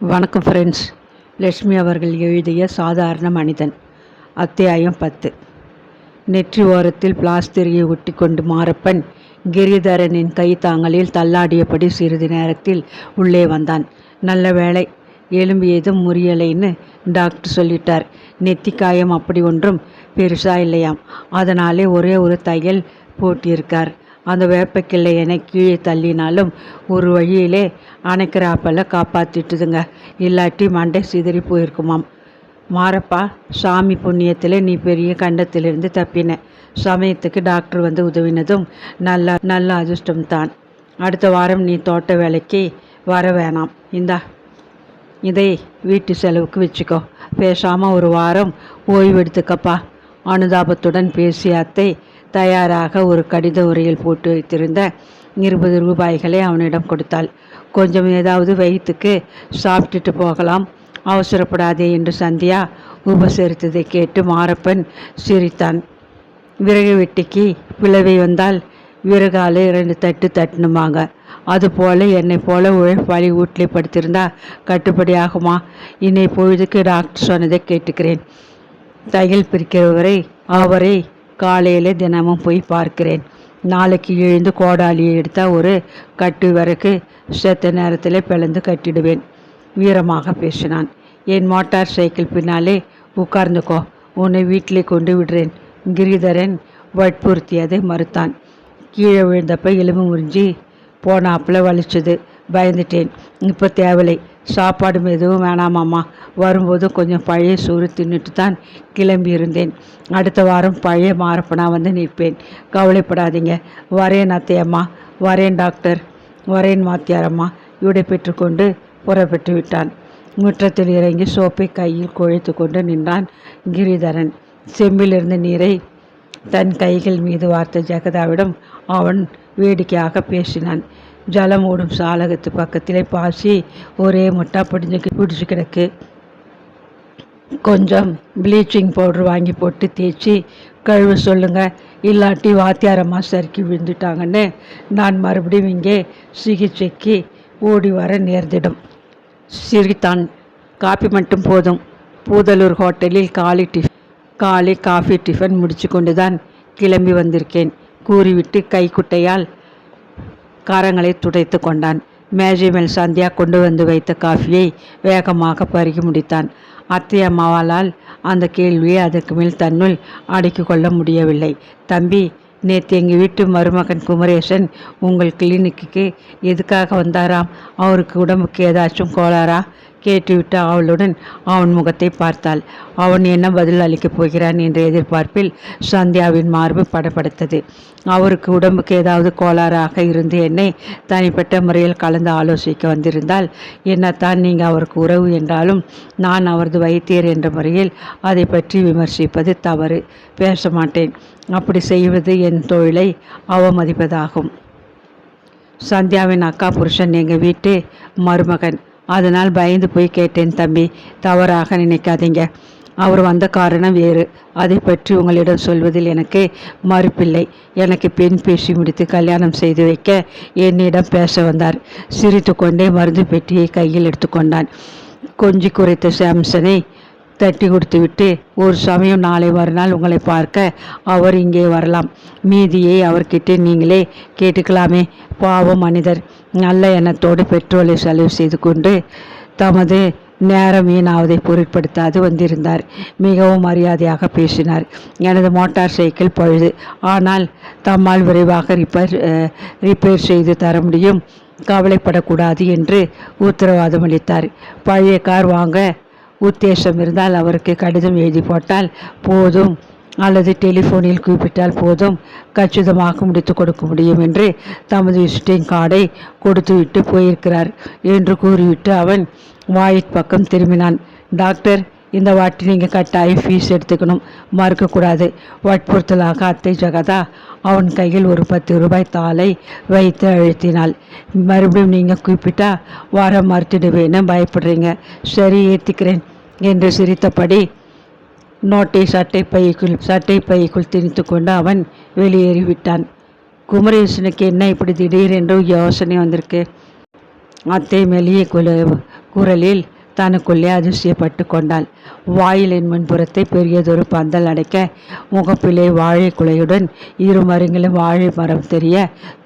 வணக்கம் ஃப்ரெண்ட்ஸ் லட்சுமி அவர்கள் எழுதிய சாதாரண மனிதன். அத்தியாயம் பத்து. நெற்றி ஓரத்தில் பிளாஸ்திரியை ஒட்டி கொண்டு மாரப்பன் கிரிதரனின் கைத்தாங்கலில் தள்ளாடியபடி சிறிது நேரத்தில் உள்ளே வந்தான். நல்ல வேளை எலும்பு ஏதும் முறியலைன்னு டாக்டர் சொல்லிட்டார். நெத்தி காயம் அப்படி ஒன்றும் பெருசாக இல்லையாம். அதனாலே ஒரே ஒரு தையல் போட்டியிருக்கார் அந்த வேப்பக்கிள்ளையனை கீழே தள்ளினாலும் ஒரு வழியிலே அணைக்கிறாப்பில் காப்பாற்றிட்டுதுங்க இல்லாட்டி மண்டை சிதறி போயிருக்குமாம். மாரப்பா சாமி புண்ணியத்தில் நீ பெரிய கண்டத்திலிருந்து தப்பின. சமயத்துக்கு டாக்டர் வந்து உதவினதும் நல்ல நல்ல அதிர்ஷ்டம்தான். அடுத்த வாரம் நீ தோட்ட வேலைக்கு வர வேணாம். இந்தா இதை வீட்டு செலவுக்கு வச்சுக்கோ. பேசாமல் ஒரு வாரம் ஓய்வு எடுத்துக்கப்பா. அனுதாபத்துடன் பேசிய அத்தை தயாராக ஒரு கடித உரையில் போட்டு வைத்திருந்த இருபது ரூபாய்களை அவனிடம் கொடுத்தாள். கொஞ்சம் ஏதாவது வயிற்றுக்கு சாப்பிட்டுட்டு போகலாம். அவசரப்படாதே என்று சந்தியா உபசரித்ததை கேட்டு மாரப்பன் சிரித்தான். விறகு வெட்டிக்கு பிளவை வந்தால் விறகால இரண்டு தட்டு தட்டணுமாங்க. அதுபோல் என்னை போல உழைப்பாளி வீட்டிலே படுத்திருந்தா கட்டுப்படி ஆகுமா இன்னை பொழுதுக்கு டாக்டர் சொன்னதை கேட்டுக்கிறேன். தையல் பிரிக்கிறவரை அவரை காலையில் தினமும் போய் பார்க்கிறேன். நாளைக்கு எழுந்து கோடாலியை எடுத்தால் ஒரு கட்டு வரைக்கு செத்த நேரத்தில் பிளந்து கட்டிடுவேன் வீரமாக பேசினான். என் மோட்டார் சைக்கிள் பின்னாலே உட்கார்ந்துக்கோ. உன்னை வீட்டிலே கொண்டு விடுறேன். கிரிதரன் வற்புறுத்தியதை மறுத்தான். கீழே விழுந்தப்ப எலும்பு முறிஞ்சி போனாப்பில் வலிச்சது. பயந்துட்டேன். இப்போ தேவலை சாப்பாடும் எதுவும் வேணாமாம்மா வரும்போது கொஞ்சம் பழைய சோறு தின்னுட்டு தான் கிளம்பி இருந்தேன் அடுத்த வாரம் பழைய மாரப்பனா வந்து நிற்பேன். கவலைப்படாதீங்க. வரேன் அத்தையம்மா. வரேன் டாக்டர். வரேன் மாத்தியாரம்மா இவடை பெற்றுக்கொண்டு புறப்பட்டு விட்டான். முற்றத்தில் இறங்கி சோப்பை கையில் குழைத்து கொண்டு நின்றான் கிரிதரன். செம்பிலிருந்த நீரை தன் கைகள் மீது வார்த்த ஜெகதாவிடம் அவன் வேடிக்கையாக பேசினான். ஜலம் ஓடும் சாலகத்து பக்கத்திலே பாசி ஒரே முட்டா பிடிஞ்சு பிடிச்சி கிடக்கு. கொஞ்சம் ப்ளீச்சிங் பவுடர் வாங்கி போட்டு தேய்ச்சி கழுவு சொல்லுங்கள் இல்லாட்டி வாத்தியாரம்மா சறுக்கி விழுந்துட்டாங்கன்னு நான் மறுபடியும் இங்கே சிகிச்சைக்கு ஓடி வர நேர்ந்திடும். சிரித்தான். காப்பி மட்டும் போதும். பூதலூர் ஹோட்டலில் காலை டிஃப் காலை காஃபி டிஃபன் முடிச்சு கொண்டு தான் கிளம்பி வந்திருக்கேன். கூறிவிட்டு கைக்குட்டையால் காரங்களை துடைத்து கொண்டான். மேஜை மேல் சந்தியா கொண்டு வந்து வைத்த காஃபியை வேகமாக பருகி முடித்தான். அத்தை அம்மாவாலால் அந்த கேள்வியை அதற்கு மேல் தன்னுள் அடக்கிக் கொள்ள முடியவில்லை. தம்பி நேற்று எங்கள் வீட்டு மருமகன் குமரேசன் உங்கள் கிளினிக்கு எதுக்காக வந்தாராம்? அவருக்கு உடம்புக்கு ஏதாச்சும் கோளாரா கேட்டுவிட்டு அவளுடன் அவன் முகத்தை பார்த்தாள். அவன் என்ன பதில் அளிக்கப் போகிறான் என்ற எதிர்பார்ப்பில் சந்தியாவின் மார்பு படப்படுத்தது அவருக்கு உடம்புக்கு ஏதாவது கோளாறாக இருந்து என்னை தனிப்பட்ட முறையில் கலந்து ஆலோசிக்க வந்திருந்தால் என்னத்தான் நீங்கள் அவருக்கு உறவு என்றாலும் நான் அவரது வைத்தியர் என்ற முறையில் அதை பற்றி விமர்சிப்பது தவறு. பேச மாட்டேன். அப்படி செய்வது என் தொழிலை அவமதிப்பதாகும். சந்தியாவின் அக்கா புருஷன் எங்கள் வீட்டு மருமகன். அதனால் பயந்து போய் கேட்டேன் தம்பி தவறாக நினைக்காதீங்க. அவர் வந்த காரணம் வேறு. அதை பற்றி உங்களிடம் சொல்வதில் எனக்கு மறுப்பில்லை. எனக்கு பெண் பேசி முடித்து கல்யாணம் செய்து வைக்க என்னிடம் பேச வந்தார். சிரித்து கொண்டே மருந்து பெட்டியை கையில் எடுத்துக்கொண்டான். கொஞ்சி குறைத்த சாம்சனை தட்டி கொடுத்துவிட்டு ஒரு சமயம் நாளை மறுநாள் உங்களை பார்க்க அவர் இங்கே வரலாம். மீதியை அவர்கிட்ட நீங்களே கேட்டுக்கலாமே. பாவம் மனிதர் நல்ல எண்ணத்தோடு பெட்ரோலை செலவு செய்து கொண்டு தமது நேரம் வீணாவதை பொருட்படுத்தாது வந்திருந்தார். மிகவும் மரியாதையாக பேசினார். எனது மோட்டார் சைக்கிள் பழுது. ஆனால் தம்மால் விரைவாக ரிப்பேர் ரிப்பேர் செய்து தர முடியும். கவலைப்படக்கூடாது என்று உத்தரவாதம் அளித்தார். பழைய கார் வாங்க உத்தேசம் இருந்தால் அவருக்கு கடிதம் எழுதி போட்டால் போதும். அல்லது டெலிஃபோனில் கூப்பிட்டால் போதும். கச்சிதமாக முடித்து கொடுக்க முடியும் என்று தமது விசிட்டிங் கார்டை கொடுத்துவிட்டு போயிருக்கிறார் என்று கூறிவிட்டு அவன் வாயிற் பக்கம் திரும்பினான். டாக்டர் இந்த வாட்டி நீங்கள் கட்டாயம் ஃபீஸ் எடுத்துக்கணும். மறுக்கக்கூடாது. வற்புறுத்தலாக அத்தை ஜகதா. அவன் கையில் ஒரு பத்து ரூபாய் தாளை வைத்து அழுத்தினாள். மறுபடியும் நீங்கள் குறிப்பிட்டா வர மறுத்துடுவேன்னு பயப்படுறீங்க. சரி ஏற்றிக்கிறேன் என்று சிரித்தபடி நோட்டை சட்டை பைக்குள் சட்டை பைக்குள் திணித்து கொண்டு அவன் வெளியேறிவிட்டான். குமரேசனுக்கு என்ன இப்படி திடீரென்று யோசனை வந்திருக்கு? அத்தை மெல்லிய குல குரலில் தனக்குள்ளே அதிசயப்பட்டு கொண்டாள். வாயிலின் முன்புறத்தை பெரியதொரு பந்தல் அடைக்க முகப்பிலே வாழை குலையுடன் இரு மருங்கிலும் வாழை மரம் தெரிய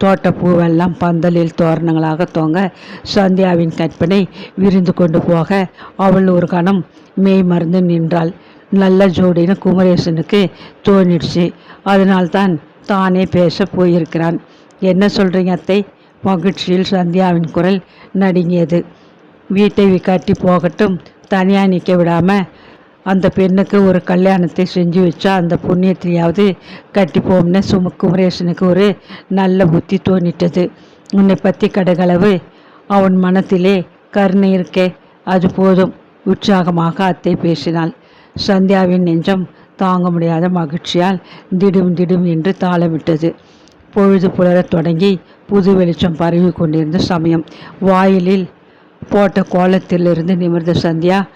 தோட்டப்பூவெல்லாம் பந்தலில் தோரணங்களாக தொங்க சந்தியாவின் கற்பனை விரிந்து கொண்டு போக அவள் ஒரு கணம் மெய் மறந்து நின்றாள். நல்ல ஜோடின்னு குமரேசனுக்கு தோணிடுச்சு. அதனால்தான் தானே பேச போயிருக்கிறான். என்ன சொல்கிறீங்க அத்தை? மகிழ்ச்சியில் சந்தியாவின் குரல் நடுங்கியது. வீட்டை கட்டி போகட்டும். தனியாக நிற்க விடாமல் அந்த பெண்ணுக்கு ஒரு கல்யாணத்தை செஞ்சு வச்சா அந்த புண்ணியத்தையாவது கட்டிப்போம்னு சும குமரேசனுக்கு ஒரு நல்ல புத்தி தோணிட்டது. உன்னை பற்றி கடகளவு அவன் மனத்திலே கருணை இருக்கே அது போதும். உற்சாகமாக அத்தை பேசினாள். சந்தியாவின் நெஞ்சம் தாங்க முடியாத மகிழ்ச்சியால் திடும் திடும் என்று தாளமிட்டது. பொழுது புலரத் தொடங்கி புது வெளிச்சம் பரவி கொண்டிருந்த சமயம். வாயிலில் போட்ட கோலத்திலிருந்து நிமிர்ந்த சந்தியா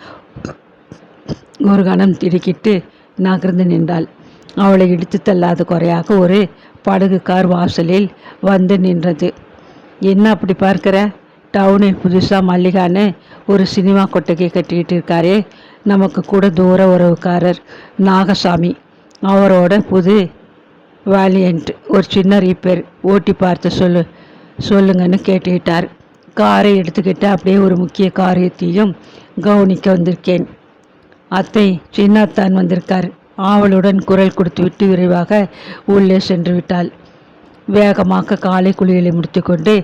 ஒரு கணம் திடுக்கிட்டு நகர்ந்து நின்றாள். அவளை இடித்து தள்ளாத குறையாக ஒரு படகு கார் வாசலில் வந்து நின்றது. என்ன அப்படி பார்க்குற? டவுனில் புதுசாக மல்லிகான்னு ஒரு சினிமா கொட்டகை கட்டிக்கிட்டு இருக்காரே. நமக்கு கூட தூர உறவுக்காரர் நாகசாமி. அவரோட புது வேலியன்ட். ஒரு சின்ன ரீப்பேர். ஓட்டி பார்த்து சொல்லு சொல்லுங்கன்னு கேட்டுக்கிட்டார். காரை எடுத்துக்கிட்டு அப்படியே ஒரு முக்கிய காரியத்தையும் கவனிக்க வந்திருக்கேன். அத்தை சின்னத்தான் வந்திருக்கார். ஆவலுடன் குரல் கொடுத்து விட்டு விரைவாக உள்ளே சென்று விட்டாள். வேகமாக காலை குளியலை முடித்துக்கொண்டு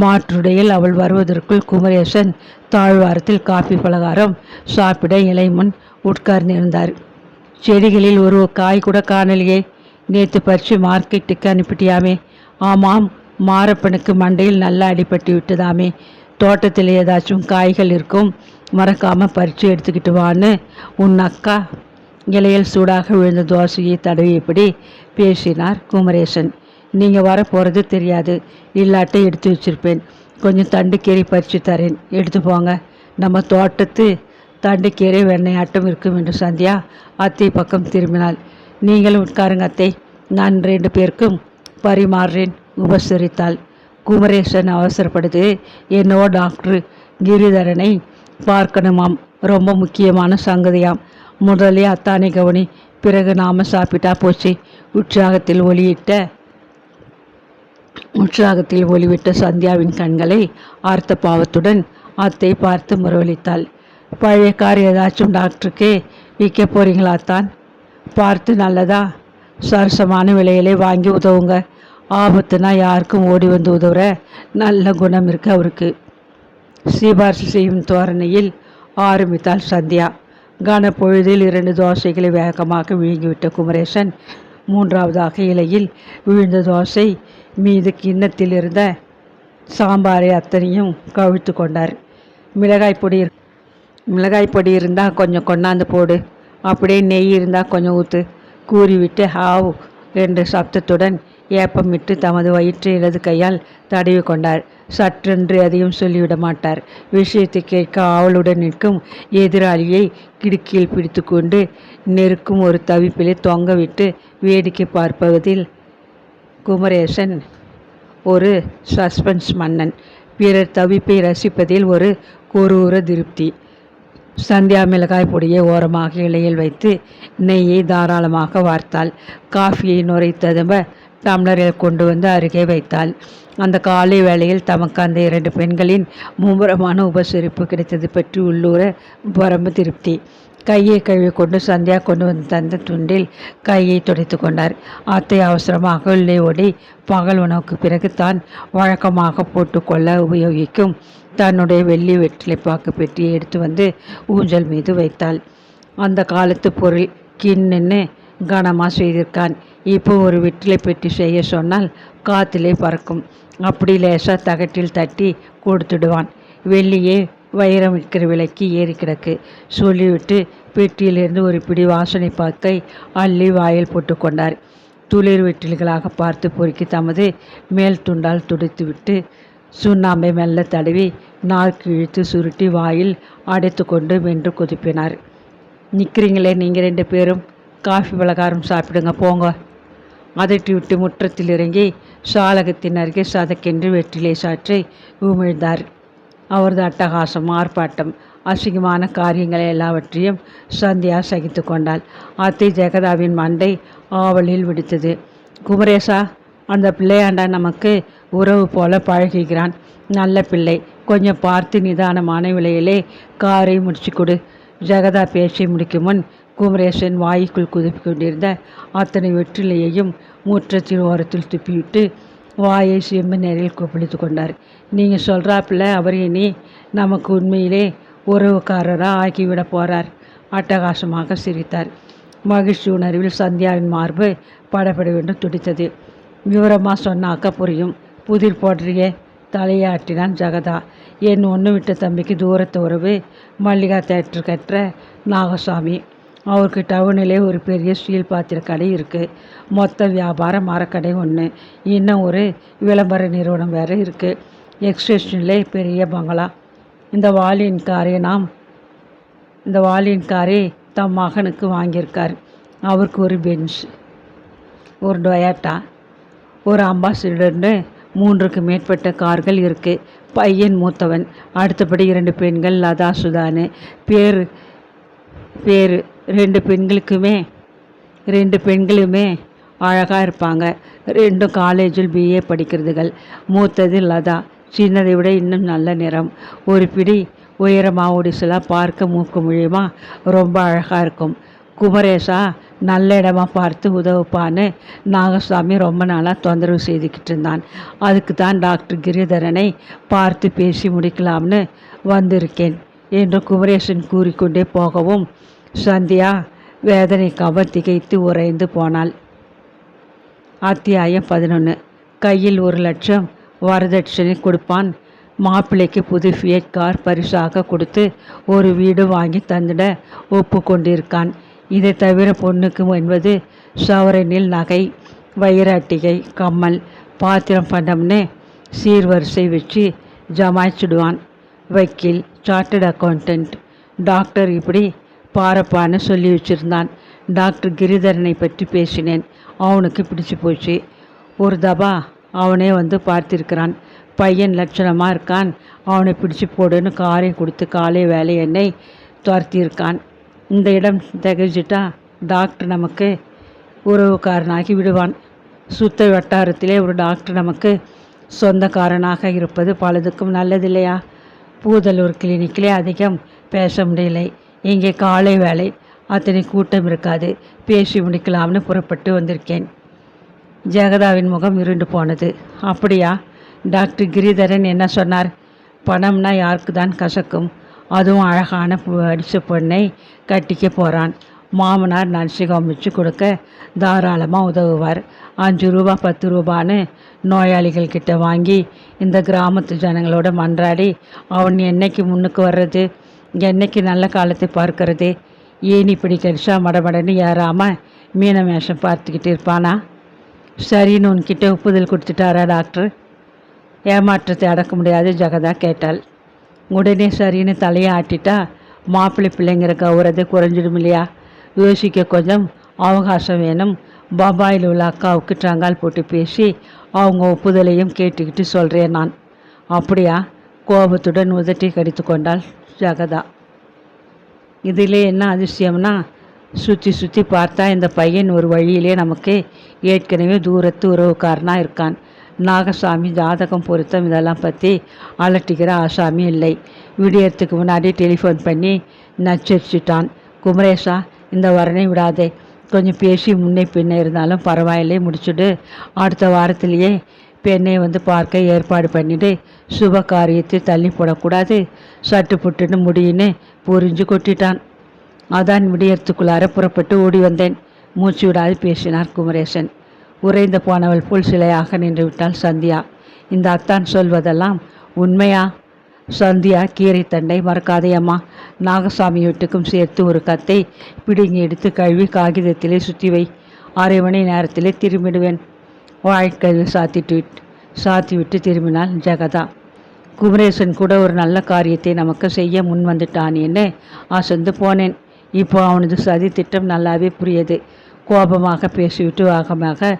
மாற்றுடையில் அவள் வருவதற்குள் குமரேசன் தாழ்வாரத்தில் காஃபி பலகாரம் சாப்பிட இலை முன் உட்கார்ந்திருந்தார் செடிகளில் ஒரு காய் கூட காணலையே. நேற்று பறித்து மார்க்கெட்டுக்கு அனுப்பிட்டியாமே. ஆமாம் மாரப்பனுக்கு மண்டையில் நல்லா அடிபட்டு விட்டதாமே. தோட்டத்தில் ஏதாச்சும் காய்கள் இருக்கும் மறக்காமல் பறித்து எடுத்துக்கிட்டு வான்னு. உன் அக்கா இலையில் சூடாக விழுந்த தோசையை தடவியபடி பேசினார் குமரேசன். நீங்கள் வர போகிறது தெரியாது இல்லாட்டை எடுத்து வச்சுருப்பேன். கொஞ்சம் தண்டுக்கீரை பறித்து தரேன். எடுத்து போங்க. நம்ம தோட்டத்து தண்டுக்கீரை வெண்ணையாட்டம் இருக்கும் என்று சந்தியா அத்தை பக்கம் திரும்பினாள். நீங்களும் உட்காருங்க அத்தை. நான் ரெண்டு பேருக்கும் பரிமாறுறேன். உபசரித்தாள். குமரேசன் அவசரப்படுது என்னவோ டாக்டர் கிரிதரனை பார்க்கணுமாம். ரொம்ப முக்கியமான சங்கதியாம். முதலே அத்தானை கவனி பிறகு நாம் சாப்பிட்டா போச்சு. உற்சாகத்தில் ஒளியிட்ட உற்சாகத்தில் ஒளிவிட்ட சந்தியாவின் கண்களை ஆர்த்த பாவத்துடன் அத்தை பார்த்து முறவளித்தாள் பழைய கார் ஏதாச்சும் டாக்டருக்கு விற்க போறீங்களாத்தான் பார்த்து நல்லதா? சரசமான விலையிலே வாங்கி உதவுங்க. ஆபத்துனா யாருக்கும் ஓடி வந்து உதவுற நல்ல குணம் இருக்கு அவருக்கு. சிபார்சு செய்யும் தோரணையில் ஆரம்பித்தாள் சந்தியா. கனப்பொழுதில் இரண்டு தோசைகளை வேகமாக விழுங்கிவிட்ட குமரேசன் மூன்றாவதாக இலையில் விழுந்த தோசை மீது கிண்ணத்தில் இருந்த சாம்பாரை அத்தனையும் கவிழ்த்து கொண்டார். மிளகாய் பொடி மிளகாய் பொடி இருந்தால் கொஞ்சம் கொண்டாந்து போடு. அப்படியே நெய் இருந்தால் கொஞ்சம் ஊற்று கூறிவிட்டு ஹாவ் என்ற சப்தத்துடன் ஏப்பமிட்டு தமது வயிற்றை இடது கையால் தடவி கொண்டார். சற்றென்று அதையும் சொல்லிவிட மாட்டார். விஷயத்தை கேட்க ஆவலுடன் நிற்கும் எதிராளியை கிடுக்கியில் பிடித்து கொண்டு நெருக்கும் ஒரு தவிப்பிலே தொங்கவிட்டு வேடிக்கை பார்ப்பதில் குமரேசன் ஒரு சஸ்பென்ஸ் மன்னன். பிறர் தவிப்பை ரசிப்பதில் ஒரு கொரூர திருப்தி. சந்தியா மிளகாய் பொடியை ஓரமாக இலையில் வைத்து நெய்யை தாராளமாக வார்த்தாள். காஃபியை நுரைத்ததும்ப டம்ளரில் கொண்டு வந்து அருகே வைத்தாள். அந்த காலை வேளையில் தமக்கு அந்த இரண்டு பெண்களின் மும்முரமான உபசரிப்பு கிடைத்தது பற்றி உள்ளூர புறம்பு திருப்தி. கையை கழுவி கொண்டு சந்தியா கொண்டு வந்து தந்த துண்டில் கையை துடைத்து கொண்டார். அத்தை அவசரமாக உள்ளே ஓடி பகல் உணவுக்கு பிறகு தான் வழக்கமாக போட்டுக்கொள்ள உபயோகிக்கும். தன்னுடைய வெள்ளி வெற்றிலைப்பாக்கு பெட்டியை எடுத்து வந்து ஊஞ்சல் மீது வைத்தாள். அந்த காலத்து பொருள் கிண்ணுன்னு கனமாக செய்திருக்கான். இப்போ ஒரு வெற்றிலை பெட்டி செய்ய சொன்னால் காத்திலே பறக்கும். அப்படி லேசாக தகட்டில் தட்டி கொடுத்துடுவான். வெள்ளியே வைரம் விற்கிற விலைக்கு ஏறி கிடக்கு. சொல்லிவிட்டு பெட்டியிலிருந்து ஒரு பிடி வாசனை பாக்கை அள்ளி வாயில் போட்டு கொண்டார். துளிர் வெற்றில்களாக பார்த்து பொறுக்கி தமது மேல் துண்டால் துடைத்துவிட்டு சுண்ணாம்பை மெல்ல தடவி நாக்கு இழுத்து சுருட்டி வாயில் அடைத்து கொண்டு வென்று கொதிப்பினார். நிற்கிறீங்களே நீங்கள் ரெண்டு பேரும். காஃபி பலகாரம் சாப்பிடுங்க போங்க. அதட்டிவிட்டு முற்றத்தில் இறங்கி சாலகத்தின் அருகே சதக்கென்று வெற்றிலை சாற்றை உமிழ்ந்தார் அவரது அட்டகாசம் ஆர்ப்பாட்டம் அசிங்கமான காரியங்களை எல்லாவற்றையும் சந்தியா சகித்து கொண்டாள். அத்தை ஜெகதாவின் மண்டை ஆவலில் விடுத்தது. குமரேசா அந்த பிள்ளையாண்டா நமக்கு உறவு போல பழகுகிறான். நல்ல பிள்ளை. கொஞ்சம் பார்த்து நிதானமான விலையிலே காரை முடிச்சு கொடு. ஜெகதா பேச்சை முடிக்கும் முன் குமரேசன் வாய்க்குள் குதிப்பு கொண்டிருந்த அத்தனை வெற்றிலையையும் முற்றத்தின் ஓரத்தில் துப்பிவிட்டு வாயை செம்பு நேரில் கொப்பளித்து கொண்டார். நீங்கள் சொல்கிறாப்புல அவர் இனி நமக்கு உண்மையிலே உறவுக்காரராக ஆக்கிவிட போகிறார் அட்டகாசமாக சிரித்தார். மகிழ்ச்சி உணர்வில் சந்தியாவின் மார்பு படப்படவென்று துடித்தது. விவரமாக சொன்னாக்க புரியும். புதிர் போடுறிய தலையாட்டினான் ஜெகதா. என் ஒன்று விட்ட தம்பிக்கு தூரத்து உறவு மல்லிகா தேட்டர் கற்ற நாகசாமி. அவருக்கு டவுனிலே ஒரு பெரிய ஸ்டீல் பாத்திர கடை இருக்குது மொத்த வியாபார மரக்கடை ஒன்று இன்னும் ஒரு விளம்பர நிறுவனம் வேறு இருக்குது எக்ஸ்டேஷனிலே பெரிய பங்களா. இந்த வாலியின் காரை நாம் இந்த வாலியின் காரை தம் மகனுக்கு வாங்கியிருக்கார். அவருக்கு ஒரு பெஞ்ச் ஒரு டொயாட்டா ஒரு அம்பாசிடர்னு மூன்றுக்கு மேற்பட்ட கார்கள் இருக்குது பையன் மூத்தவன் அடுத்தபடி இரண்டு பெண்கள் லதா சுதானு. பேர் பேர் ரெண்டு பெண்களுக்குமே ரெண்டு பெண்களுமே அழகாக இருப்பாங்க. ரெண்டும் காலேஜில் பிஏ படிக்கிறதுகள். மூத்தது லதா. சின்னதை விட இன்னும் நல்ல நிறம். ஒரு பிடி உயரமாக ஒடிசலாக பார்க்க மூக்கு மூலியமாக ரொம்ப அழகாக இருக்கும். குமரேசா நல்ல இடமா பார்த்து உதவுப்பான்னு நாகசாமி ரொம்ப நாளாக தொந்தரவு செய்துக்கிட்டு இருந்தான். அதுக்கு தான் டாக்டர் கிரிதரனை பார்த்து பேசி முடிக்கலாம்னு வந்திருக்கேன் என்று குமரேசன் கூறிக்கொண்டே போகவும் சந்தியா வேதனைக்காக திகைத்து உறைந்து போனாள். அத்தியாயம் பதினொன்று கையில் ஒரு லட்சம் வரதட்சணை கொடுப்பான். மாப்பிள்ளைக்கு புது ஃபியட் கார் பரிசாக கொடுத்து ஒரு வீடு வாங்கி தந்திட ஒப்பு கொண்டிருக்கான் இதை தவிர பொண்ணுக்கு என்பது சவரனில் நகை வைராட்டிகை கம்மல் பாத்திரம் பண்டம்னு சீர்வரிசை வச்சு ஜமாய்ச்சிடுவான். வக்கீல் சார்ட்டட் அக்கௌண்டன்ட் டாக்டர் இப்படி பாரப்பான்னு சொல்லி வச்சுருந்தான். டாக்டர் கிரிதரனை பற்றி பேசினேன். அவனுக்கு பிடிச்சி போச்சு. ஒரு தபா அவனே வந்து பார்த்திருக்கிறான். பையன் லட்சணமாக இருக்கான். அவனை பிடிச்சு போடுன்னு காரை கொடுத்து காலை வேலை என்னை துரத்தியிருக்கான். இந்த இடம் திகழ்ச்சிட்டா டாக்டர் நமக்கு உறவுக்காரனாகி விடுவான். சுத்த வட்டாரத்திலே ஒரு டாக்டர் நமக்கு சொந்தக்காரனாக இருப்பது பலதுக்கும் நல்லதில்லையா? பூதலூர் கிளினிக்கிலே அதிகம் பேச முடியலை. இங்கே காலை வேலை அத்தனை கூட்டம் இருக்காது. பேசி முடிக்கலாம்னு புறப்பட்டு வந்திருக்கேன். ஜெகதாவின் முகம் இருண்டு போனது. அப்படியா? டாக்டர் கிரிதரன் என்ன சொன்னார்? பணம்னா யாருக்கு தான் கசக்கும்? அதுவும் அழகான அடித்த பொண்ணை கட்டிக்க போகிறான் மாமனார் நர்சிகம் வச்சு கொடுக்க தாராளமாக உதவுவார். அஞ்சு ரூபா பத்து ரூபான்னு நோயாளிகள் கிட்ட வாங்கி இந்த கிராமத்து ஜனங்களோட மன்றாடி அவன் என்னைக்கு முன்னுக்கு வர்றது? என்னைக்கு நல்ல காலத்தை பார்க்கறது? ஏன் இப்படி கரிசா மடமடன்னு ஏறாமல் மீன மேஷம் பார்த்துக்கிட்டு இருப்பானா? சரின்னு உன்கிட்ட ஒப்புதல் கொடுத்துட்டாரா டாக்டர்? ஏமாற்றத்தை அடக்க முடியாது ஜெகதா கேட்டாள். உடனே சரின்னு தலையை ஆட்டிட்டா மாப்பிள்ளை பிள்ளைங்கிற கௌரதை குறைஞ்சிடும் இல்லையா? யோசிக்க கொஞ்சம் அவகாசம் வேணும். பம்பாயில் உள்ள அக்காவுக்கு ட்ரங்கால் போட்டு பேசி அவங்க ஒப்புதலையும் கேட்டுக்கிட்டு சொல்கிறேன் நான். அப்படியா? கோபத்துடன் உதட்டி கடித்து கொண்டாள். ஜெகதா. இதிலே என்ன அதிசயம்னா சுற்றி சுற்றி பார்த்தா இந்த பையன் ஒரு வழியிலே நமக்கு ஏற்கனவே தூரத்து உறவுக்காரனாக இருக்கான். நாகசாமி ஜாதகம் பொருத்தம் இதெல்லாம் பற்றி அலட்டிக்கிற ஆசாமி இல்லை. விடியறதுக்கு முன்னாடி டெலிஃபோன் பண்ணி நச்சரிச்சிட்டான். குமரேஷா இந்த வரனை விடாதே. கொஞ்சம் பேசி முன்னே பின்னே இருந்தாலும் பரவாயில்லை முடிச்சுடு. அடுத்த வாரத்திலேயே பெண்ணை வந்து பார்க்க ஏற்பாடு பண்ணிட்டு சுப காரியத்தை தள்ளி போடக்கூடாது. சட்டு புட்டுன்னு முடியுன்னு புரிஞ்சு கொட்டிட்டான். அதான் விடியறதுக்குள்ளார புறப்பட்டு ஓடி வந்தேன். மூச்சு விடாது பேசினார் குமரேசன். உறைந்து போனவள் போல் சிலையாக நின்று விட்டாள் சந்தியா. இந்த அத்தான் சொல்வதெல்லாம் உண்மையா? சந்தியா கீரை தண்டை மறக்காதே அம்மா. நாகசாமி வீட்டுக்கும் சேர்த்து ஒரு கத்தை பிடுங்கி எடுத்து கழுவி காகிதத்திலே சுற்றி வை. அரை மணி நேரத்திலே திரும்பிடுவேன். வாழ்க்கையில் சாத்திட்டு சாத்தி விட்டு திரும்பினாள் ஜெகதா. குமரேசன் கூட ஒரு நல்ல காரியத்தை நமக்கு செய்ய முன் வந்துட்டானேன்னு அசந்து போனேன். இப்போ அவனது சதி திட்டம் நல்லாவே புரியுது. கோபமாக பேசிவிட்டு வேகமாக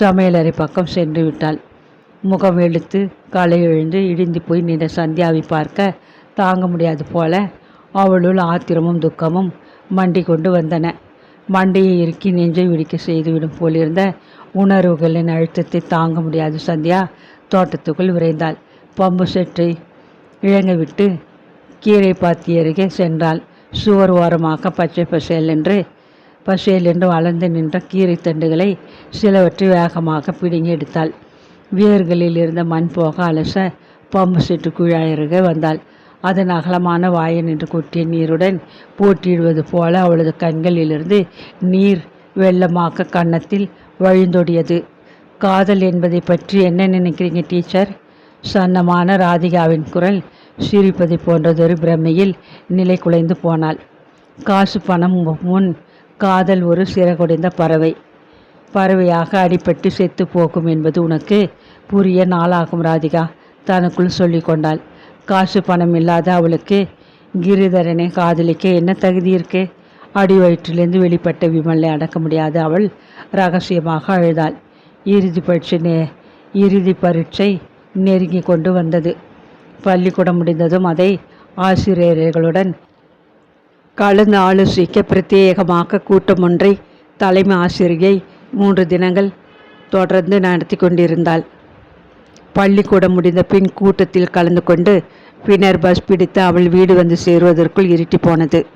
சமையலறை பக்கம் சென்று விட்டாள். முகம் எழுத்து களை எழுந்து இடிந்து போய் நின்ற சந்தியாவை பார்க்க தாங்க முடியாது போல அவளுள் ஆத்திரமும் துக்கமும் மண்டி கொண்டு வந்தன. மண்டையை இறுக்கி நெஞ்சை விடிக்க செய்துவிடும் போலிருந்த உணர்வுகளின் அழுத்தத்தை தாங்க முடியாது சந்தியா. தோட்டத்துக்குள் விரைந்தாள். பம்பு செட்டை இழங்க விட்டு கீரை பாத்தி அருகே சென்றாள். சுவர் ஓரமாக பச்சை பசேல் என்று பசேல் என்று வளர்ந்து நின்ற கீரை தண்டுகளை சிலவற்றை வேகமாக பிடுங்கி எடுத்தாள். வேர்களில் இருந்த மண் போக அலச பம்பு செட்டு குழாயருகே வந்தாள். அதன் அகலமான வாயை நின்று கொட்டிய நீருடன் போட்டியிடுவது போல அவளது கண்களிலிருந்து நீர் வெள்ளமாக கன்னத்தில் வழிந்தோடியது. காதல் என்பதை பற்றி என்ன நினைக்கிறீங்க டீச்சர்? சன்னமான ராதிகாவின் குரல் சிரிப்பதை போன்றதொரு பிரமையில் நிலை குலைந்து போனாள். காசு பணம் முன் காதல் ஒரு சிறகுடைந்த பறவை. பறவையாக அடிபட்டு செத்து போகும் என்பது உனக்கு புரிய நாளாகும் ராதிகா தனக்குள் சொல்லி கொண்டாள். காசு பணம் இல்லாத அவளுக்கு கிரிதரனை காதலிக்க என்ன தகுதி இருக்கு? அடி வயிற்றிலிருந்து வெளிப்பட்ட விமலை அடக்க முடியாத அவள் ரகசியமாக அழுதாள். இறுதி பரீட்சை நே இறுதி பரீட்சை நெருங்கி கொண்டு வந்தது. பள்ளிக்கூடம் முடிந்ததும் அதை ஆசிரியர்களுடன் கலந்து ஆலோசிக்க பிரத்யேகமாக கூட்டம் ஒன்றை தலைமை ஆசிரியை மூன்று தினங்கள் தொடர்ந்து நடத்தி கொண்டிருந்தாள். பள்ளிக்கூடம் முடிந்த பின் கூட்டத்தில் கலந்து கொண்டு பின்னர் பஸ் பிடித்து அவள் வீடு வந்து சேருவதற்குள் இருட்டி போனது.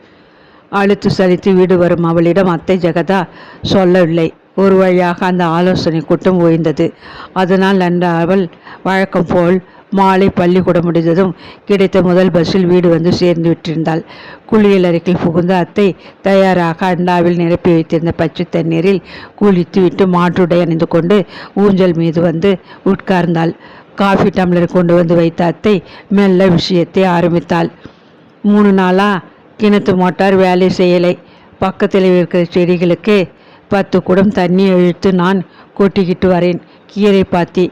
அழுத்து சலித்து வீடு வரும் அவளிடம் அத்தை ஜெகதா சொல்லவில்லை. ஒரு வழியாக அந்த ஆலோசனை கூட்டம் ஓய்ந்தது. அதனால் அன்று அவள் வழக்கம் போல் மாலை பள்ளிக்கூடம் முடிந்ததும் கிடைத்த முதல் பஸ்ஸில் வீடு வந்து சேர்ந்து விட்டிருந்தாள். குளியல் அறைக்கில் புகுந்த அத்தை தயாராக அண்டாவில் நிரப்பி வைத்திருந்த பச்சை தண்ணீரில் குளித்து விட்டு மாற்றுடை அணிந்து கொண்டு ஊஞ்சல் மீது வந்து உட்கார்ந்தாள். காஃபி டம்ளர் கொண்டு வந்து வைத்த அத்தை மெல்ல விஷயத்தை ஆரம்பித்தாள். மூணு நாளாக கிணத்து மோட்டார் வேலை செய்யலை. பக்கத்தில் இருக்கிற செடிகளுக்கு பத்து குடம் தண்ணி இழுத்து நான் கொட்டிக்கிட்டு வரேன். கீரை பாத்தி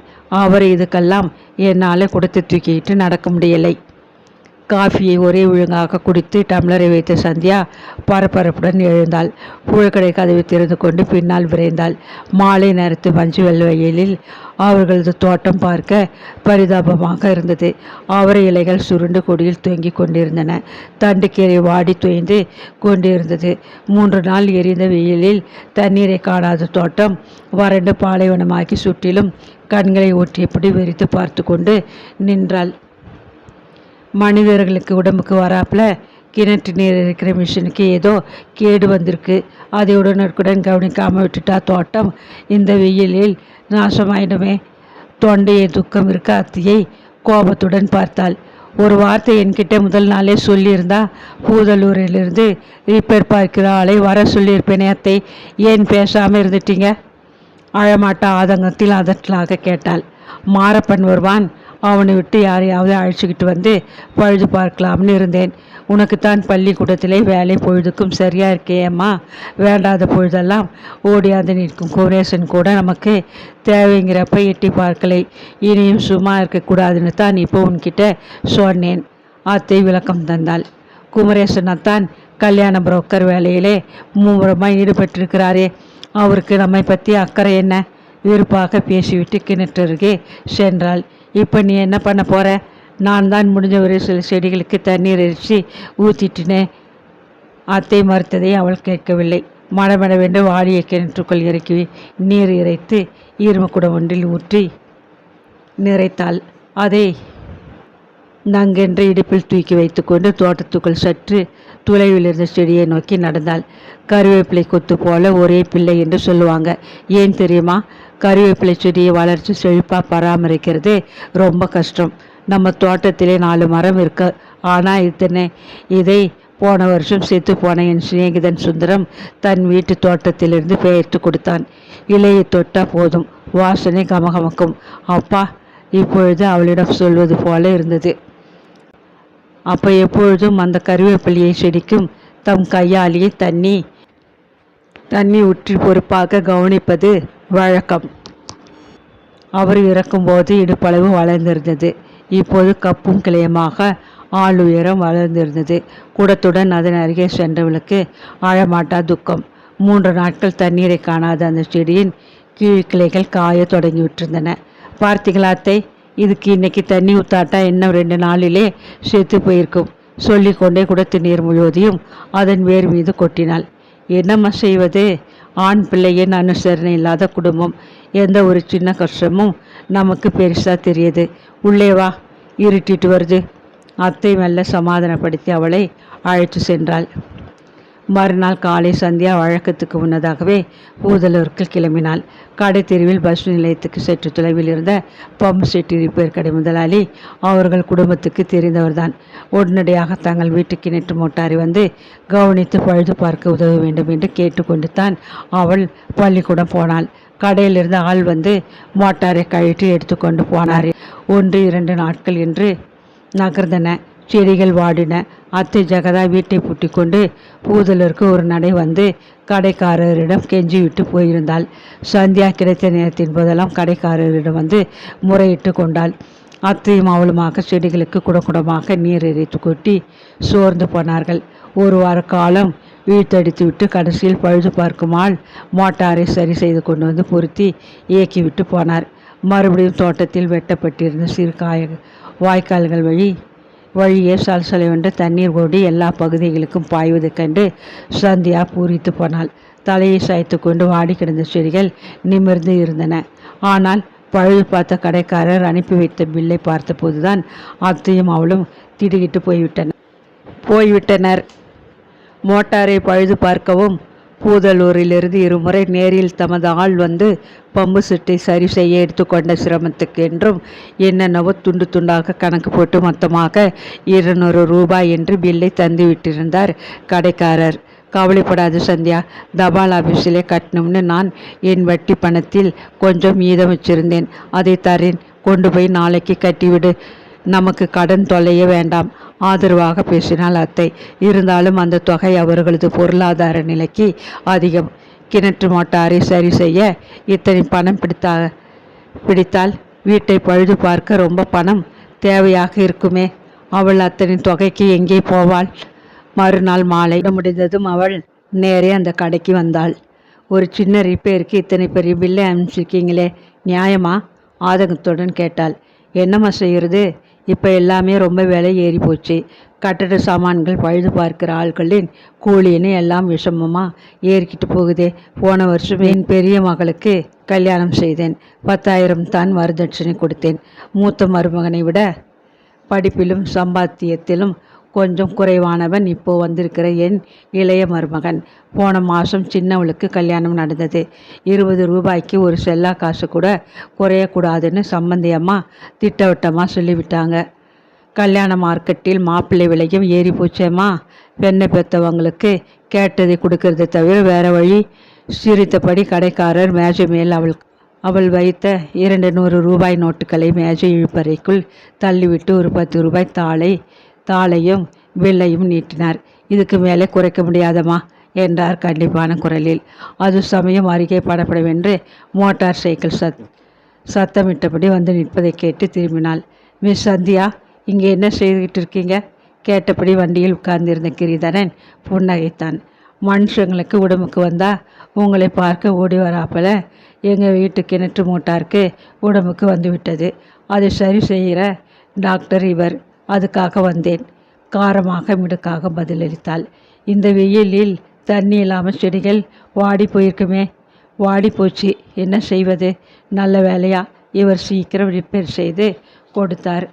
அவரை இதுக்கெல்லாம் என்னால் கொடுத்து தூக்கிக்கிட்டு நடக்க முடியலை. காஃபியை ஒரே ஒழுங்காக குடித்து டம்ளரை வைத்த சந்தியா பரபரப்புடன் எழுந்தாள். புழக்கடை கதவை திறந்து கொண்டு பின்னால் விரைந்தாள். மாலை நேரத்து மஞ்சு வெள்ளையில் அவர்களது தோட்டம் பார்க்க பரிதாபமாக இருந்தது. அவரை இலைகள் சுருண்டு கொடியில் தொங்கிக் கொண்டிருந்தன. தண்டுக்கீரை வாடி தொய்ந்து கொண்டிருந்தது. மூன்று நாள் எரிந்த வெயிலில் தண்ணீரை காணாத தோட்டம் வறண்டு பாலைவனமாக்கி சுற்றிலும் கண்களை ஒட்டியபடி வெறித்து பார்த்து கொண்டு நின்றாள். மனிதர்களுக்கு உடம்புக்கு வராப்புல கிணற்று நீர் இருக்கிற மிஷினுக்கு ஏதோ கேடு வந்திருக்கு. அதை உடனுக்குடன் கவனிக்காமல் விட்டுட்டா தோட்டம் இந்த வெயிலில் நாசமாயிடுமே. தொண்டையை துக்கம் இருக்க. அத்தியை கோபத்துடன் பார்த்தாள். ஒரு வார்த்தை என்கிட்ட முதல் நாளே சொல்லியிருந்தா பூதலூரிலிருந்து ரிப்பேர் பார்க்கிற ஆளை வர சொல்லியிருப்பேனே அத்தை. ஏன் பேசாமல் இருந்துட்டீங்க? அழமாட்டா ஆதங்கத்தில் அதட்டலாக கேட்டாள். மாரப்பன் வருவான் அவனை விட்டு யாரையாவது அழைச்சிக்கிட்டு வந்து பழுது பார்க்கலாம்னு இருந்தேன். உனக்குத்தான் பள்ளிக்கூடத்திலே வேலை பொழுதுக்கும் சரியாக இருக்கேம்மா வேண்டாத பொழுதெல்லாம் ஓடியாந்து நிற்கும் குமரேசன் கூட நமக்கு தேவைங்கிறப்ப எட்டி பார்க்கலை. இனியும் சும்மா இருக்கக்கூடாதுன்னு தான் இப்போ உன்கிட்ட சொன்னேன். அத்தை விளக்கம் தந்தாள். குமரேசனை தான் கல்யாண புரோக்கர் வேலையிலே மும்முரமாக ஈடுபட்டிருக்கிறாரே. அவருக்கு நம்மை பற்றி அக்கறை என்ன? விருப்பாக பேசிவிட்டு கிணற்றருகே சென்றாள். இப்போ நீ என்ன பண்ண போகிற நான் தான் முடிஞ்ச ஒரு சில செடிகளுக்கு தண்ணீர் அரிசி ஊற்றிட்டினேன் அத்தை மறுத்ததை அவள் கேட்கவில்லை. மடமடவென்று வாடிய கிணற்றுக்குள் இறக்கி நீர் இறைத்து ஈர்மக்குடம் ஒன்றில் ஊற்றி நிறைத்தாள். அதை நங்கென்று இடுப்பில் தூக்கி வைத்துக்கொண்டு தோட்டத்துக்குள் சற்று துளைவில் இருந்த செடியை நோக்கி நடந்தாள் கருவேப்பிலை கொத்து போல ஒரே பிள்ளை என்று சொல்லுவாங்க. ஏன் தெரியுமா? கருவேப்பிலை செடியை வளர்ச்சி செழிப்பாக பராமரிக்கிறது ரொம்ப கஷ்டம். நம்ம தோட்டத்திலே நாலு மரம் இருக்கு. ஆனால் இத்தனை இதை போன வருஷம் செத்து போன என் சிநேகிதன் சுந்தரம் தன் வீட்டு தோட்டத்திலிருந்து பெயர்த்து கொடுத்தான். இலையை தொட்டால் போதும். வாசனை கமகமக்கும். அப்பா இப்பொழுது அவளிடம் சொல்வது போல இருந்தது. அப்போ எப்பொழுதும் அந்த கருவேப்பிலையை செடிக்கும் தம் கையாலேயே தண்ணி தண்ணி ஊற்றி பொறுப்பாக கவனிப்பது வழக்கம். அவர் இறக்கும்போது இடுப்பளவு வளர்ந்திருந்தது. இப்போது கப்பும் கிளையமாக ஆள் உயரம் வளர்ந்திருந்தது. குடத்துடன் அதன் அருகே சென்றவளுக்கு ஆழமாட்டா துக்கம். மூன்று நாட்கள் தண்ணீரை காணாத அந்த செடியின் கீழ் கிளைகள் காய தொடங்கிவிட்டிருந்தன. பார்த்தீங்களா அத்தை? இதுக்கு இன்னைக்கு தண்ணி ஊத்தாட்டா இன்னும் ரெண்டு நாளிலே செத்து போயிருக்கும். சொல்லிக்கொண்டே குடத்து நீர் முழுவதையும் அதன் வேர் மீது கொட்டினாள். என்னம்மா செய்வது? ஆண் பிள்ளையின் அனுசரணை இல்லாத குடும்பம். எந்த ஒரு சின்ன கஷ்டமும் நமக்கு பெருசாக தெரியுது. உள்ளே வா இருட்டிட்டு வருது. அத்தை மெல்ல சமாதானப்படுத்தி அவளை அழைத்து சென்றாள். மறுநாள் காலை சந்தியா வழக்கத்துக்கு முன்னதாகவே ஊதலூருக்கு கிளம்பினாள். கடை தெருவில் பஸ் நிலையத்துக்கு சற்று தொலைவில் இருந்த பம்பு செட்டி ரிப்பேர் கடை முதலாளி அவர்கள் குடும்பத்துக்கு தெரிந்தவர்தான். உடனடியாக தங்கள் வீட்டு கிணற்று மோட்டாரை வந்து கவனித்து பழுது பார்க்க உதவ வேண்டும் என்று கேட்டுக்கொண்டு தான் அவள் பள்ளிக்கூடம் போனாள். கடையிலிருந்து ஆள் வந்து மோட்டாரை கழற்றி எடுத்துக்கொண்டு போனார். ஒன்று இரண்டு நாட்கள் என்று நகர்ந்தன. செடிகள் வாடின. அத்தை ஜெகதா வீட்டை பூட்டி கொண்டு பூதலருக்கு ஒரு நடை வந்து கடைக்காரரிடம் கெஞ்சி விட்டு போயிருந்தாள். சந்தியா கிடைத்த நேரத்தின் போதெல்லாம் கடைக்காரரிடம் வந்து முறையிட்டு கொண்டாள். அத்தையும் அவளுமாக செடிகளுக்கு குடகுடமாக நீர் எரித்து கொட்டி சோர்ந்து போனார்கள். ஒரு வார காலம் இழுத்தடித்து விட்டு கடைசியில் பழுது பார்க்குமாள் மோட்டாரை சரி செய்து கொண்டு வந்து பொருத்தி இயக்கிவிட்டு போனார். மறுபடியும் தோட்டத்தில் வெட்டப்பட்டிருந்த சிறு காய வாய்க்கால்கள் வழி வழியே சலசலவென்று தண்ணீர் ஓடி எல்லா பகுதிகளுக்கும் பாய்வது கண்டு சந்தியா பூரித்து போனாள். தலையை சாய்த்து கொண்டு வாடி கிடந்த செடிகள் நிமிர்ந்து இருந்தன. ஆனால் பழுது பார்த்த கடைக்காரர் அனுப்பி வைத்த பில்லை பார்த்தபோதுதான் அத்தையும் அவளும் திடுகிட்டு போய்விட்டனர் போய்விட்டனர். மோட்டாரை பழுது பார்க்கவும் பூதலூரிலிருந்து இருமுறை நேரில் தமது ஆள் வந்து பம்பு செட்டை சரி செய்ய எடுத்துக்கொண்ட சிரமத்துக்கு என்றும் என்னென்னவோ துண்டு துண்டாக கணக்கு போட்டு மொத்தமாக இருநூறு ரூபாய் என்று பில்லை தந்து விட்டிருந்தார் கடைக்காரர். கவலைப்படாது சந்தியா தபால் ஆஃபீஸிலே கட்டணும்னு நான் என் வட்டி பணத்தில் கொஞ்சம் மீதம் வச்சிருந்தேன். அதை தரேன். கொண்டு போய் நாளைக்கு கட்டிவிடு. நமக்கு கடன் தொல்லைய வேண்டாம். ஆதரவாக பேசினாள் அத்தை. இருந்தாலும் அந்த தொகை அவர்களது பொருளாதார நிலைக்கு அதிகம். கிணற்று மோட்டாரை சரி செய்ய இத்தனை பணம் பிடித்தா பிடித்தால் வீட்டை பழுது பார்க்க ரொம்ப பணம் தேவையாக இருக்குமே. அவள் அத்தனை தொகைக்கு எங்கே போவாள்? மறுநாள் மாலை முடிந்ததும் அவள் நேரே அந்த கடைக்கு வந்தாள். ஒரு சின்ன ரிப்பேருக்கு இத்தனை பெரிய பில்லை அனுப்பிச்சிருக்கீங்களே நியாயமா? ஆதங்கத்துடன் கேட்டாள். என்னம்மா செய்கிறது இப்போ எல்லாமே ரொம்ப விலை ஏறி போச்சு. கட்டட சாமான்கள் பழுது பார்க்கிற ஆட்களின் கூலின்னு எல்லாம் விஷமமாக ஏறிக்கிட்டு போகுதே. போன வருஷம் என் பெரிய மகளுக்கு கல்யாணம் செய்தேன். பத்தாயிரம் தான் வரதட்சணை கொடுத்தேன். மூத்த மருமகனை விட படிப்பிலும் சம்பாத்தியத்திலும் கொஞ்சம் குறைவானவன் இப்போ வந்திருக்கிற என் இளைய மருமகன். போன மாதம் சின்னவளுக்கு கல்யாணம் நடந்தது. இருபது ரூபாய்க்கு ஒரு செல்லா காசு கூட குறையக்கூடாதுன்னு சம்பந்தியம்மா திட்டவட்டமாக சொல்லிவிட்டாங்க. கல்யாண மார்க்கெட்டில் மாப்பிள்ளை விலையும் ஏறி போச்சேம்மா. பெண்ணை பெற்றவங்களுக்கு கேட்டதை கொடுக்கறதை தவிர வேற வழி சிரித்தபடி கடைக்காரர் மேஜை மேல் அவள் அவள் வைத்த இரண்டு நூறு ரூபாய் நோட்டுகளை மேஜை இழுப்பறைக்குள் தள்ளிவிட்டு ஒரு பத்து ரூபாய் தாளை தாளையும் வில்லையும் நீட்டினார். இதுக்கு மேலே குறைக்க முடியாதம்மா என்றார் கண்டிப்பான குரலில். அது சமயம் அருகே படப்படவென்று மோட்டார் சைக்கிள் சத் சத்தமிட்டபடி வந்து நிற்பதை கேட்டு திரும்பினாள். மிஸ் சந்தியா இங்கே என்ன செய்துக்கிட்டு இருக்கீங்க கேட்டபடி வண்டியில் உட்கார்ந்திருந்த கிரிதரன் புன்னகைத்தான். மனுஷங்களுக்கு உடம்புக்கு வந்தால் உங்களை பார்க்க ஓடி வராப்பல. எங்கள் வீட்டு கிணற்று மோட்டாருக்கு உடம்புக்கு வந்துவிட்டது. அதை சரி செய்கிற டாக்டர் இவர். அதுக்காக வந்தேன். காரமாக மிடுக்காக பதிலளித்தாள். இந்த வெயிலில் தண்ணி இல்லாமல் செடிகள் வாடி போயிருக்குமே. வாடி போச்சு. என்ன செய்வது? நல்ல வேலையா? இவர் சீக்கிரம் ரிப்பேர் செய்து கொடுத்தார்.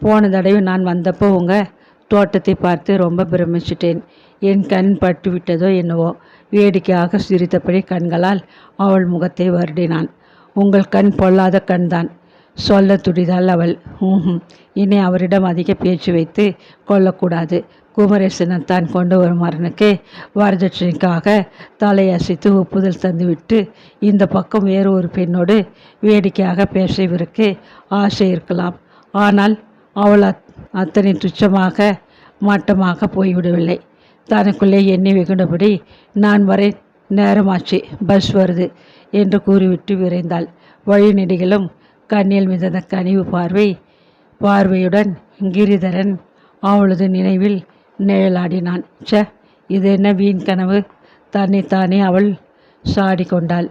போன தடவை நான் வந்தப்போ உங்கள் தோட்டத்தை பார்த்து ரொம்ப பிரமிச்சிட்டேன். என் கண் பட்டு விட்டதோ என்னவோ. வேடிக்கையாக சிரித்தபடி கண்களால் அவள் முகத்தை வருடினான். உங்கள் கண் பொல்லாத கண்தான். சொல்ல துடிதாள் அவள் ஊஹும் இனி அவரிடம் அதிக பேச்சு வைத்து கொள்ளக்கூடாது. குமரேசனை தான் கொண்டு வரும் மரனுக்கு வரதட்சணைக்காக தலையசைத்து ஒப்புதல் தந்துவிட்டு இந்த பக்கம் வேறு ஒரு பெண்ணோடு வேடிக்கையாக பேச இவருக்கு ஆசை இருக்கலாம். ஆனால் அவள் அத் அத்தனை துச்சமாக மட்டமாக போய்விடவில்லை. தனக்குள்ளே எண்ணி வெகுண்டபடி நான் வரை நேரமாச்சு பஸ் வருது என்று கூறிவிட்டு விரைந்தாள். வழிநெடிகளும் கண்ணில் மிதந்த கனிவு பார்வை பார்வையுடன் கிரிதரன் அவளது நினைவில் நிழலாடினான் ச இது என்ன வீண் கனவு? தன்னைத்தானே அவள் சாடி கொண்டாள்